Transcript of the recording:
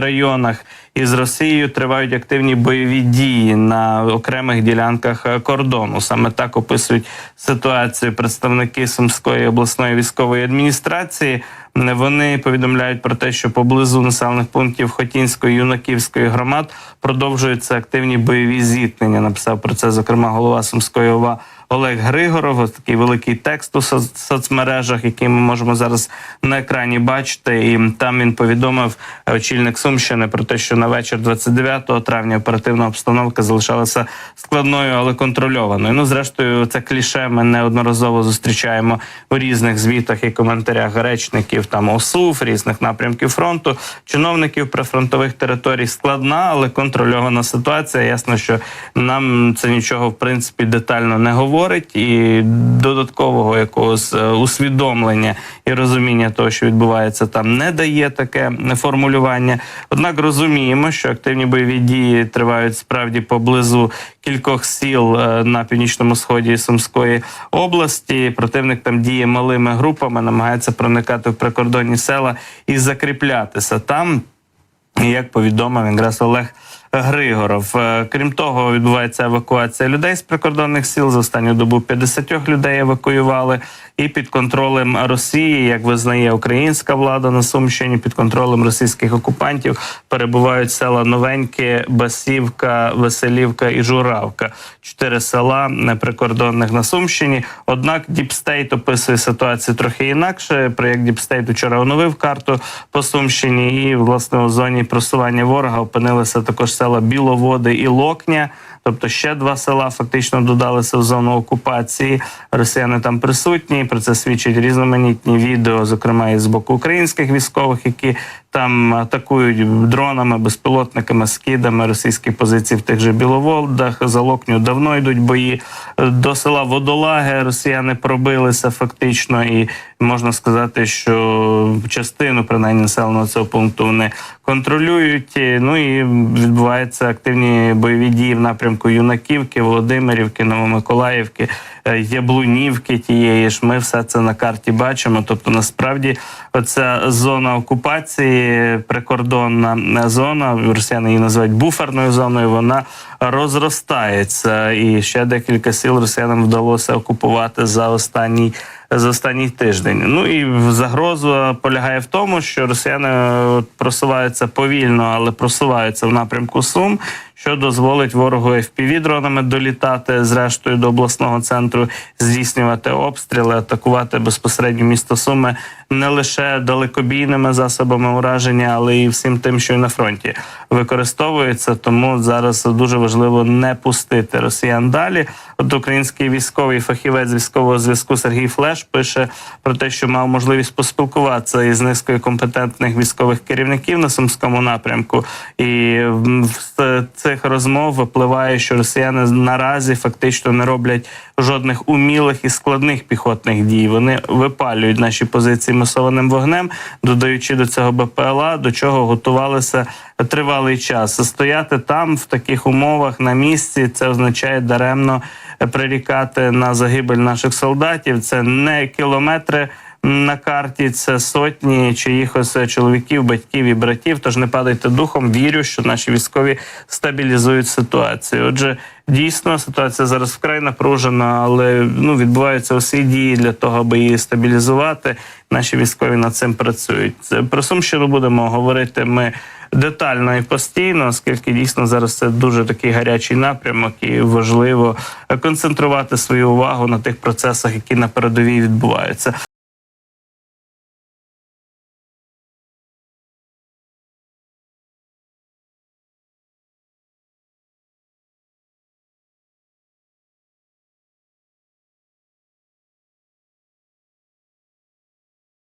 районах із Росією тривають активні бойові дії на окремих ділянках е, кордону. Саме так описують ситуацію представники Сумської обласної військової адміністрації. Вони повідомляють про те, що поблизу населених пунктів Хотінської юнаківської громад продовжуються активні бойові зіткнення. Написав про це зокрема голова Сумської ОВА Олег Григоров. Ось такий великий текст у соц- соцмережах, який ми можемо зараз на екрані бачити. І там він повідомив е, очільник Сумщини про те, що на вечір 29 травня оперативна обстановка залишалася складною, але контрольованою. Ну, зрештою, це кліше ми неодноразово зустрічаємо у різних звітах і коментарях речників там ОСУФ, різних напрямків фронту, чиновників прифронтових територій. Складна, але контрольована ситуація. Ясно, що нам це нічого в принципі детально не говорить, і додаткового якогось е, усвідомлення і розуміння того, що відбувається там, не дає таке формулювання. Однак розуміємо, що активні бойові дії тривають справді поблизу кількох сіл е, на північному сході Сумської області. Противник там діє малими групами, намагається проникати в прикордонні села і закріплятися там. Як повідомив якраз Олег Григоров. Е, Крім того, відбувається евакуація людей з прикордонних сіл. За останню добу 50 людей евакуювали. І під контролем Росії, як визнає українська влада на Сумщині, під контролем російських окупантів перебувають села Новеньке, Басівка, Веселівка і Журавка. Чотири села неприкордонних на Сумщині. Однак Діпстейт описує ситуацію трохи інакше. Проєкт Діпстейт вчора оновив карту по Сумщині, і власне у зоні просування ворога опинилися також села Біловоди і Локня. Тобто ще два села фактично додалися в зону окупації. Росіяни там присутні. Про це свідчать різноманітні відео, зокрема і з боку українських військових, які там атакують дронами, безпілотниками, скидами російські позиції в тих же Біловодах. За Локню давно йдуть бої. До села Водолаги росіяни пробилися фактично, і можна сказати, що частину принаймні населеного цього пункту вони контролюють. Ну і відбуваються активні бойові дії в напрямку Юнаківки, Володимирівки, Новомиколаївки, е, Яблунівки тієї ж. Ми все це на карті бачимо. Тобто, насправді, оця зона окупації, прикордонна зона, росіяни її називають буферною зоною. Вона розростається, і ще декілька сіл росіянам вдалося окупувати за останній. За останній тиждень. Ну і загроза полягає в тому, що росіяни просуваються повільно, але просуваються в напрямку Сум, що дозволить ворогу fpv дронами долітати зрештою до обласного центру, здійснювати обстріли, атакувати безпосередньо місто Суми не лише далекобійними засобами ураження, але і всім тим, що і на фронті використовується. Тому зараз дуже важливо не пустити росіян далі. От український військовий фахівець військового зв'язку Сергій Флеш пише про те, що мав можливість поспілкуватися із низкою компетентних військових керівників на сумському напрямку, і з цих розмов випливає, що росіяни наразі фактично не роблять жодних умілих і складних піхотних дій. Вони випалюють наші позиції масованим вогнем, додаючи до цього БПЛА, до чого готувалися тривалий час. Стояти там в таких умовах на місці це означає даремно прирікати на загибель наших солдатів. Це не кілометри. На карті це сотні чиїхось чоловіків, батьків і братів. Тож не падайте духом. Вірю, що наші військові стабілізують ситуацію. Отже, дійсно ситуація зараз вкрай напружена, але ну відбуваються усі дії для того, аби її стабілізувати. Наші військові над цим працюють. Про Сумщину будемо говорити. Ми детально і постійно, оскільки дійсно зараз це дуже такий гарячий напрямок, і важливо концентрувати свою увагу на тих процесах, які на передовій відбуваються.